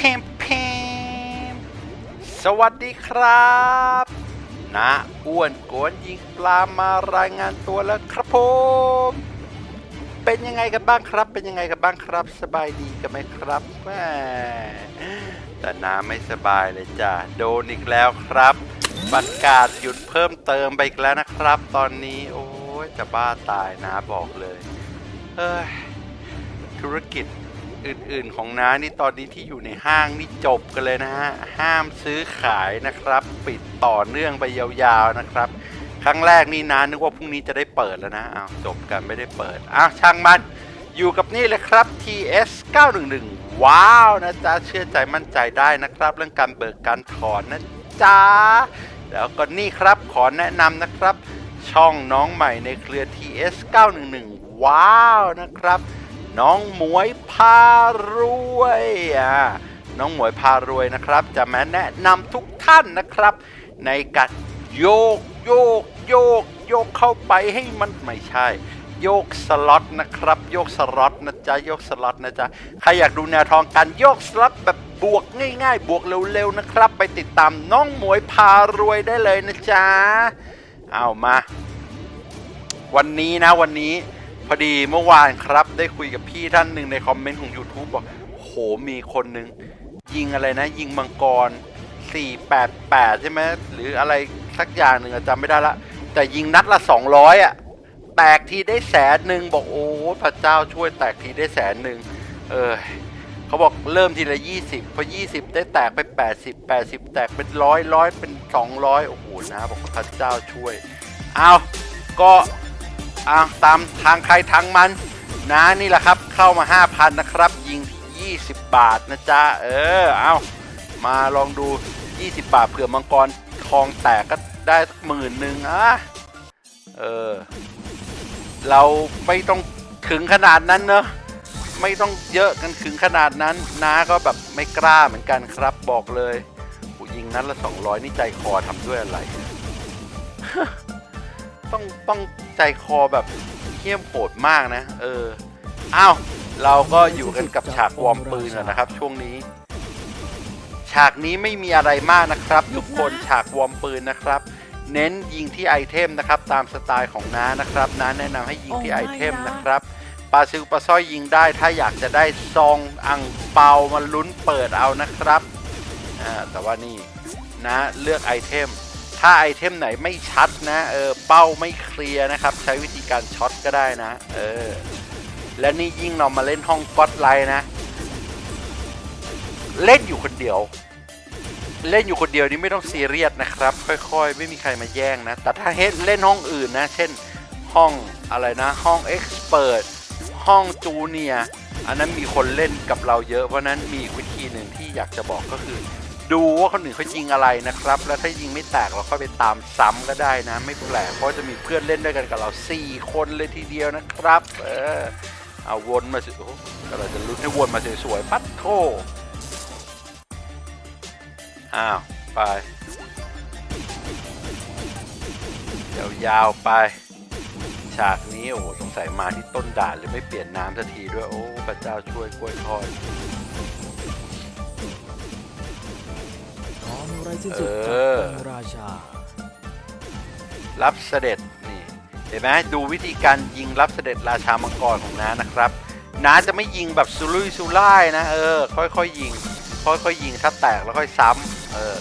เพมเพมสวัสดีครับนะอ้วนโกวนยิงปลามารายงานตัวแล้วครับผม เป็นยังไงกันบ้างครับ เป็นยังไงกันบ้างครับ สบายดีกันไหมครับแหมแต่น้าไม่สบายเลยจ้ะโดนอีกแล้วครับ ประกาศหยุดเพิ่มเติมไปอีกแล้วนะครับ ตอนนี้โอ้ยจะบ้าตายนะบอกเลยเฮ้ยธุรกิจ อื่นๆของน้านี่ตอนนี้ที่อยู่ในห้างนี่จบกันเลยนะฮะ ห้ามซื้อขายนะครับ ปิดต่อเนื่องไปยาวๆนะครับ ครั้งแรกนี่น้านึกว่าพรุ่งนี้จะได้เปิดแล้วนะอ้าวจบกันไม่ได้เปิดอ้าวช่างมันอยู่กับนี่เลยครับ TS 911 ว้าวนะจ๊ะเชื่อใจมั่นใจได้นะครับ เรื่องการเบิกการถอนนะจ๊ะแล้วก็นี่ครับขอแนะนำนะครับ ช่องน้องใหม่ในเครือ TS 911 ว้าวนะครับ น้องหมวยพารวยอะน้องหมวยพารวยนะครับ จะมาแนะนำทุกท่านนะครับ ในการโยกโยกโยกโยกเข้าไปให้มันไม่ใช่ โยกสล็อตนะครับ โยกสล็อตนะจ๊ะโยกสล็อตนะจ๊ะใครอยากดูแนวทางการโยกสล็อตแบบบวกง่าย ๆ บวกเร็วๆนะครับ ไปติดตามน้องหมวยพารวยได้เลยนะจ๊ะเอามา วันนี้นะวันนี้ พอดีเมื่อวานครับ ได้คุยกับพี่ท่านหนึ่งในคอมเมนต์ของ YouTube บอกโหมีคนหนึ่งยิงอะไรนะ ยิงมังกร 488 ใช่ไหมหรืออะไรสักอย่างหนึ่งอะจำไม่ได้ละ แต่ยิงนัดละ 200 อะ แตกทีได้แสนหนึ่งบอกโอ้พระเจ้าช่วยแตกทีได้แสนหนึ่งเออเขาบอกเริ่มทีละ 20 พอ 20 ได้แตกไป 80 80 แตกเป็นร้อยร้อยเป็น 200 โอ้โหนะบอกพระเจ้าช่วย เอาก็ อะตามทางใครทางมัน นะนี่แหละครับเข้ามา 5,000 นะครับ ยิงที่ 20 บาทนะจ๊ะ เออ เอามาลองดู 20 บาทเผื่อมังกรทองแตกก็ได้สักหมื่นหนึ่งอะเออ เราไม่ต้องถึงขนาดนั้นเนอะไม่ต้องเยอะกันถึงขนาดนั้นน้าก็แบบไม่กล้าเหมือนกันครับบอกเลยยิงนั้นละ 200 นี่ใจคอทำด้วยอะไร ต้องต้องใจคอแบบเขี้ยมโหดมากนะ เอออ้าวเราก็อยู่กันกับฉากวอร์มปืนอะนะครับ ช่วงนี้ ฉากนี้ไม่มีอะไรมากนะครับ ทุกคนฉากวอร์มปืนนะครับ เน้นยิงที่ไอเทมนะครับ ตามสไตล์ของน้านะครับน้าแนะนำให้ยิงที่ไอเทมนะครับปลาซิลปลาสร้อยยิงได้ ถ้าอยากจะได้ซองอังเปามาลุ้นเปิดเอานะครับอ่าแต่ว่านี่นะเลือกไอเทม ถ้าไอเทมไหนไม่ชัดนะเออเป้าไม่เคลียร์นะครับ ใช้วิธีการช็อตก็ได้นะ เออ และนี่ยิ่งเรามาเล่นห้องก็อดไลท์นะ เล่นอยู่คนเดียว เล่นอยู่คนเดียวนี่ไม่ต้องซีเรียสนะครับ ค่อยๆ ไม่มีใครมาแย่งนะ แต่ถ้าเล่นเล่นห้องอื่นนะ เช่นห้องอะไรนะ ห้องเอ็กซ์เพรสห้องจูเนียอันนั้นมีคนเล่นกับเราเยอะเพราะนั้นมีวิธีหนึ่งที่อยากจะบอกก็คือ ดูว่าคนอื่นเขายิงอะไรนะครับ แล้วถ้ายิงไม่แตกเราก็ไปตามซ้ำก็ได้นะ ไม่แปลกเพราะจะมีเพื่อนเล่นด้วยกันกับเรา 4 คนเลยทีเดียวนะครับ เออเอาวนมาสิโอ้เราจะลุ้นให้วนมาสวยๆปัดโทอ้าว ไป ยาวๆไป ฉากนี้โอ้โหสงสัยมาที่ต้นด่านหรือไม่เปลี่ยนน้ำสักทีด้วย โอ้พระเจ้าช่วยกล้วยทอด ออนุไรสิ้นสุดเอจากอ องค์ราชา รับเสด็จนี่เห็นไหมดูวิธีการยิงรับเสด็จราชามังกรของน้านะครับน้าจะไม่ยิงแบบสุรุ่ยสุร่ายนะเออค่อยๆยิง ค่อยๆยิงถ้าแตกแล้วค่อยซ้ำเออ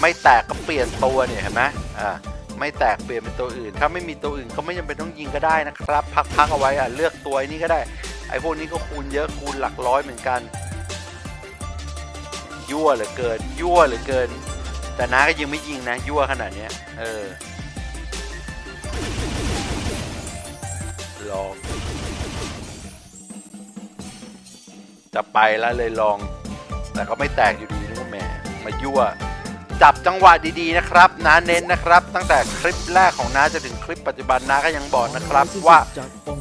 ไม่แตกก็เปลี่ยนตัวเนี่ยเห็นไหมอ่าไม่แตกเปลี่ยนเป็นตัวอื่น ถ้าไม่มีตัวอื่นก็ไม่จำเป็นต้องยิงก็ได้นะครับ พักๆเอาไว้อะเลือกตัวไอ้นี้ก็ได้ ไอ้พวกนี้ก็คูณเยอะคูณหลักร้อยเหมือนกัน ยั่วเหลือเกิน ยั่วเหลือเกิน แต่น้าก็ยังไม่ยิงนะยั่วขนาดเนี้ย เออลอง จะไปแล้วเลยลอง แต่ก็ไม่แตกอยู่ดีนึกว่าแหมมายั่ว จับจังหวะดีๆนะครับน้าเน้นนะครับ ตั้งแต่คลิปแรกของน้าจนถึงคลิปปัจจุบันน้าก็ยังบอกนะครับว่า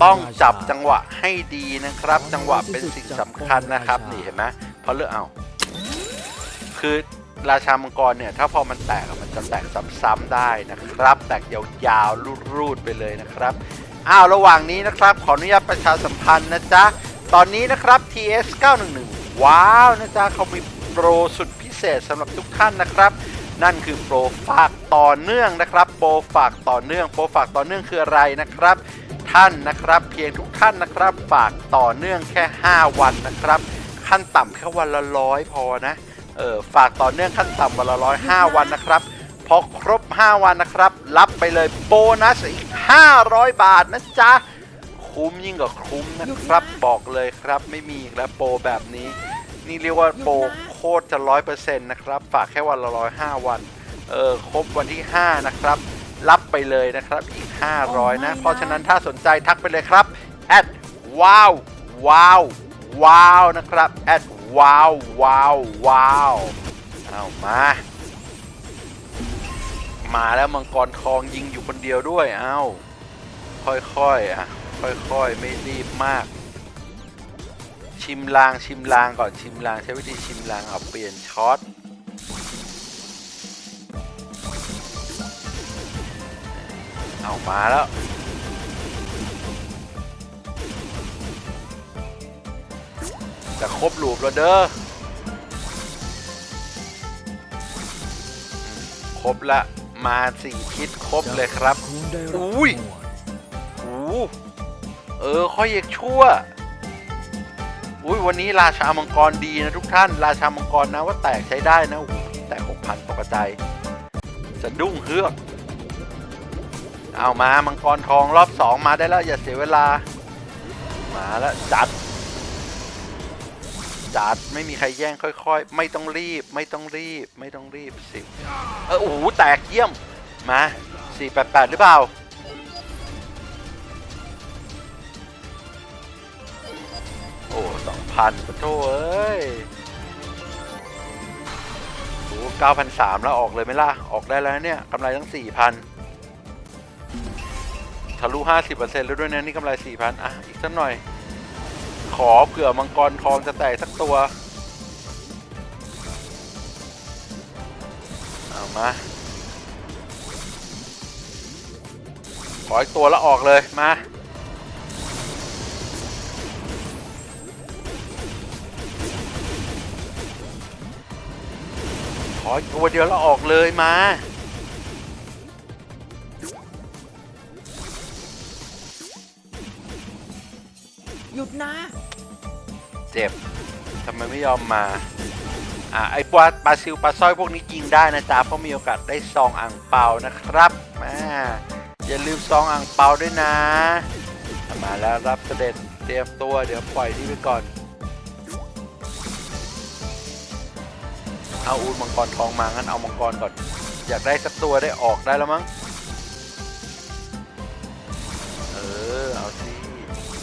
ต้องจับจังหวะให้ดีนะครับ จังหวะเป็นสิ่งสำคัญนะครับ นี่เห็นไหมเพราะเลือกเอา คือ ราชามังกรเนี่ยถ้าพอมันแตกมันจะแตกซ้ำๆได้นะครับ แตกยาวๆรูดๆไปเลยนะครับอ้าวระหว่างนี้นะครับขออนุญาตประชาสัมพันธ์นะจ๊ะตอนนี้นะครับ TS 911ว้าวนะจ๊ะเขามีโปโปรสุดพิเศษสำหรับทุกท่านนะครับ นั่นคือโปรฝากต่อเนื่องนะครับ โปรฝากต่อเนื่อง โปรฝากต่อเนื่องคืออะไรนะครับ ท่านนะครับ เพียงทุกท่านนะครับ ฝากต่อเนื่องแค่ 5 วันนะครับ ขั้นต่ำแค่วันละร้อยพอนะ เออฝากต่อเนื่องขั้นต่ำวันละร้อยห้าวันนะครับ พอครบ 5 วันนะครับ รับไปเลยโบนัสอีก 500 บาทนะจ๊ะ คุ้มยิ่งกว่าคุ้มนะครับบอกเลยครับไม่มีอีกแล้วโปรแบบนี้ นี่เรียกว่าโปรโคตรจะร้อยเปอร์เซ็นต์นะครับ ฝากแค่วันละร้อยห้าวัน เออครบวันที่ 5 นะครับ รับไปเลยนะครับอีก 500 นะ เพราะฉะนั้นถ้าสนใจทักไปเลยครับแอดว้าวว้าวว้าวนะครับแอด ว้าวว้าวว้าวเอามา มาแล้วมังกรทองยิงอยู่คนเดียวด้วยเอาค่อยๆอะค่อยๆไม่รีบมาก ชิมลางชิมลางก่อนชิมลางใช้วิธีชิมลางเอาเปลี่ยนช็อตเอามาแล้ว จะครบลูปแล้วเด้อครบละมาสี่ทิศครบเลยครับคงได้รับอุ้ยหมวดโอ้โหเออข้อยเอกชั่ว อุ้ยวันนี้ราชามังกรดีนะทุกท่าน ราชามังกรนะว่าแตกใช้ได้นะโอ้โหแตกหกพันตกกระจายสะดุ้งเฮือกเอามามังกรทองรอบสองมาได้แล้ว อย่าเสียเวลา มาแล้วจัด จัดไม่มีใครแย่งค่อย ๆ ไม่ต้องรีบ ไม่ต้องรีบ ไม่ต้องรีบสิเออโอ้โหแตกเยี่ยมมาสี่แปดแปดหรือเปล่าโอ้สองพันปะโถเอ้ยโอ้เก้าพันสามแล้วออกเลยไหมล่ะ ออกได้แล้วเนี่ยกำไรทั้งสี่พันทะลุห้าสิบเปอร์เซ็นต์แล้วด้วยนะนี่กำไรสี่พันอะ อีกสักหน่อย ขอเผื่อมังกรทองจะแตกสักตัวเอามา ขออีกตัวแล้วออกเลย มา ขออีกตัวเดียวแล้วออกเลยมาหยุดนะ เจ็บทำไมไม่ยอมมาอะไอปลาปลาซิวปลาสร้อยพวกนี้ยิงได้นะจ๊ะเพราะมีโอกาสได้ซองอ่างเปานะครับมาอย่าลืมซองอ่างเปาด้วยนะ มาแล้วรับเสด็จเตรียมตัวเดี๋ยวปล่อยที่ไปก่อน เอาอูดมังกรทองมางั้นเอามังกรก่อน อยากได้สักตัวได้ออกได้แล้วมั้งเออเอาสิ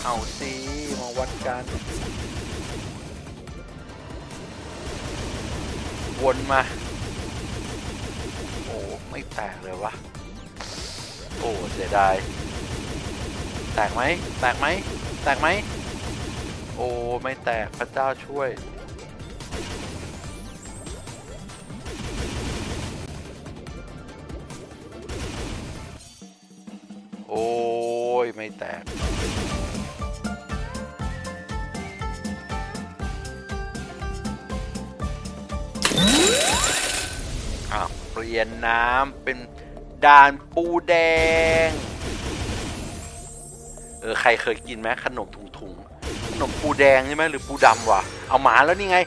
เอาสิมาวัดกัน วนมา โอ้ ไม่แตกเลยวะโอ้เสียดาย แตกไหมแตกไหมแตกไหมโอ้ ไม่แตกพระเจ้าช่วย โอ้ย ไม่แตก เปลียนน้ำเป็นด่านปูแดง เออ ใครเคยกินไหมขนมถุงถุงๆขนมปูแดงใช่ไหมหรือปูดำวะเอามาแล้วนี่ไง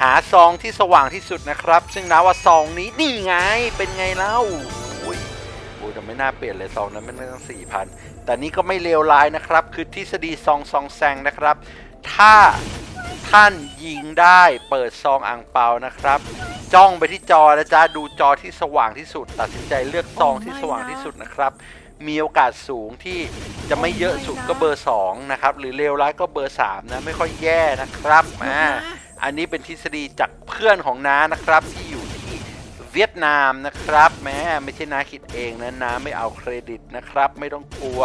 หาซองที่สว่างที่สุดนะครับ ซึ่งนะว่าซองนี้นี่ไงเป็นไงเล่าโอ้ยโอ้ยแต่ไม่น่าเปลี่ยนเลยซองนั้นไม่ต้องสี่พันแต่นี่ก็ไม่เลวร้ายนะครับ คือทฤษฎีซองซองแซงนะครับ ถ้าท่านยิงได้เปิดซองอ่างเปานะครับ จ้องไปที่จอนะจ๊ะดูจอที่สว่างที่สุด ตัดสินใจเลือกซองที่สว่างที่สุดนะครับ มีโอกาสสูงที่จะไม่เยอะสุดก็เบอร์2นะครับหรือเลวร้ายก็เบอร์3นะไม่ค่อยแย่นะครับอ่าอันนี้เป็นทฤษฎีจากเพื่อนของน้านะครับ ที่อยู่ที่เวียดนามนะครับแม้ไม่ใช่น้าคิดเองนะน้าไม่เอาเครดิตนะครับ ไม่ต้องกลัว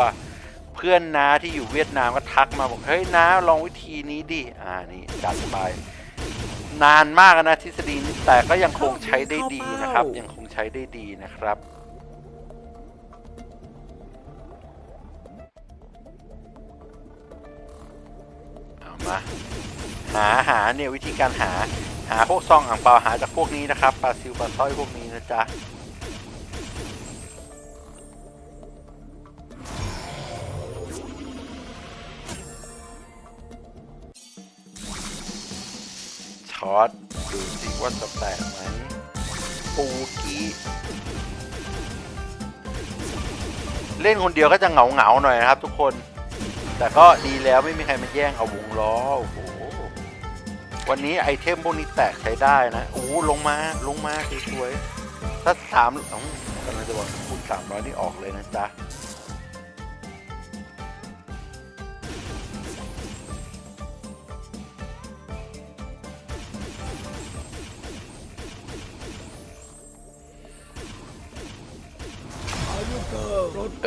เพื่อนน้าที่อยู่เวียดนามก็ทักมาบอกเฮ้ยน้าลองวิธีนี้ดิอ่านี่จัดไป นานมากนะทฤษฎีนี้แต่ก็ยังคงใช้ได้ดีนะครับ ยังคงใช้ได้ดีนะครับเอามาหาหาเนี่ยวิธีการหาหาพวกซองอ่างเปาหาจากพวกนี้นะครับปลาซิวปลาสร้อยพวกนี้นะจ๊ะ ว่าจะแตกไหมปูกี้เล่นคนเดียวก็จะเหงาเหงาหน่อยนะครับ ทุกคน แต่ก็ดีแล้วไม่มีใครมาแย่งเอาวงล้อโอ้โหวันนี้ไอเทมพวกนี้แตกใช้ได้นะโอ้ลงมาลงมาสวยๆถ้าสามกำลังจะบอกคูณสามร้อยนี่ออกเลยนะจ๊ะ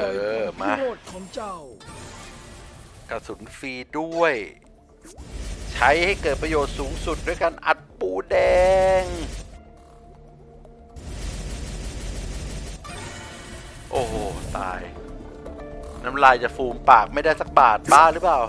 ออมาโรธของเจ้ากระสุนฟรีด้วย ใช้ให้เกิดประโยชน์สูงสุดด้วยการอัดปูแดง โอ้โห ตาย น้ำลายจะฟูมปากไม่ได้สักบาทบ้าหรือเปล่า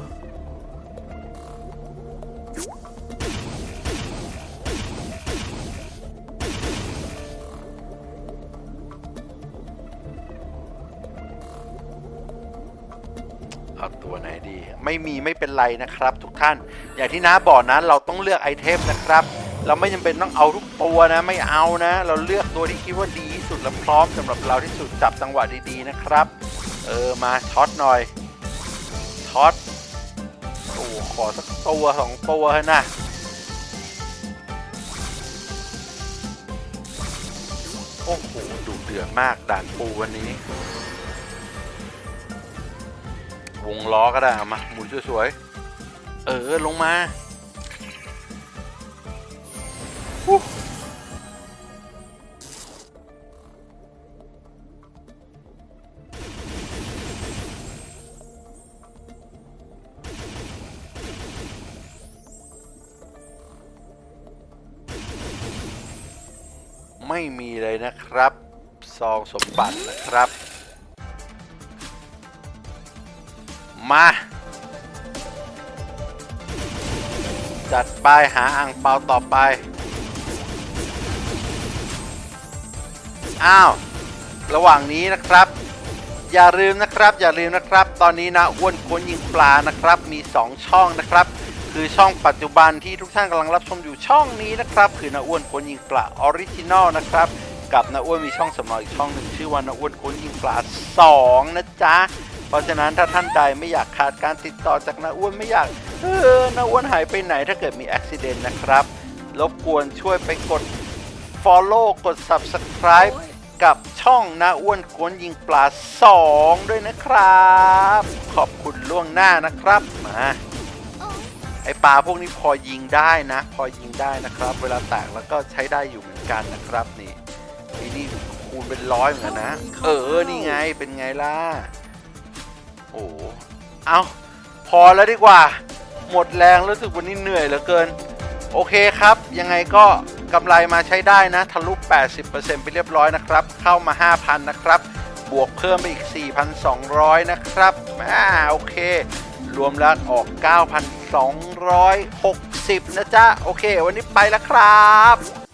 ไม่มีไม่เป็นไรนะครับ ทุกท่าน อย่างที่น้าบอกนะเราต้องเลือกไอเทมนะครับ เราไม่จำเป็นต้องเอาทุกตัวนะ ไม่เอานะ เราเลือกตัวที่คิดว่าดีที่สุดและพร้อมสำหรับเราที่สุดจับจังหวะดีๆนะครับ เออมาช็อตหน่อยช็อตโอ้ขอสักตัวสองตัวเถอะนะโอ้โหดูเดือดมากด่านปูวันนี้ วงล้อก็ได้เอามาหมุนสวยๆ เออ ลงมาไม่มีเลยนะครับ ซองสมบัตินะครับ มา จัดไปหาอ่างเปาต่อไป อ้าว ระหว่างนี้นะครับ อย่าลืมนะครับ อย่าลืมนะครับ ตอนนี้นะอ้วนค้นยิงปลานะครับ มี 2 ช่องนะครับ คือช่องปัจจุบันที่ทุกท่านกำลังรับชมอยู่ช่องนี้นะครับ คือนาอ้วนค้นยิงปลาออริจินอลนะครับกับนาอ้วนมีช่องสำรองอีกช่องหนึ่งชื่อว่านาอ้วนค้นยิงปลา2นะจ๊ะ เพราะฉะนั้นถ้าท่านใดไม่อยากขาดการติดต่อจากนาอ้วนไม่อยากเออนาอ้วนหายไปไหนถ้าเกิดมีอุบิเหตุนะครับ รบกวนช่วยไปกด follow กด subscribe กับช่องนาอ้วนกวนยิงปลา 2 ด้วยนะครับ ขอบคุณล่วงหน้านะครับมาไอปลาพวกนี้พอยิงได้นะ พอยิงได้นะครับ เวลาแตกแล้วก็ใช้ได้อยู่เหมือนกันนะครับนี่ไอนี่คูณเป็นร้อยเหมือนกันนะ เออ นี่ไงเป็นไงล่ะ โอ้โหเอาพอแล้วดีกว่า หมดแรงรู้สึกวันนี้เหนื่อยเหลือเกิน โอเคครับ ยังไงก็กำไรมาใช้ได้นะ ทะลุ 80%ไปเรียบร้อยนะครับ เข้ามา 5,000 นะครับ บวกเพิ่มไปอีก 4,200 นะครับอ่าโอเค รวมแล้วออก 9,260 นะจ๊ะ โอเค วันนี้ไปแล้วครับ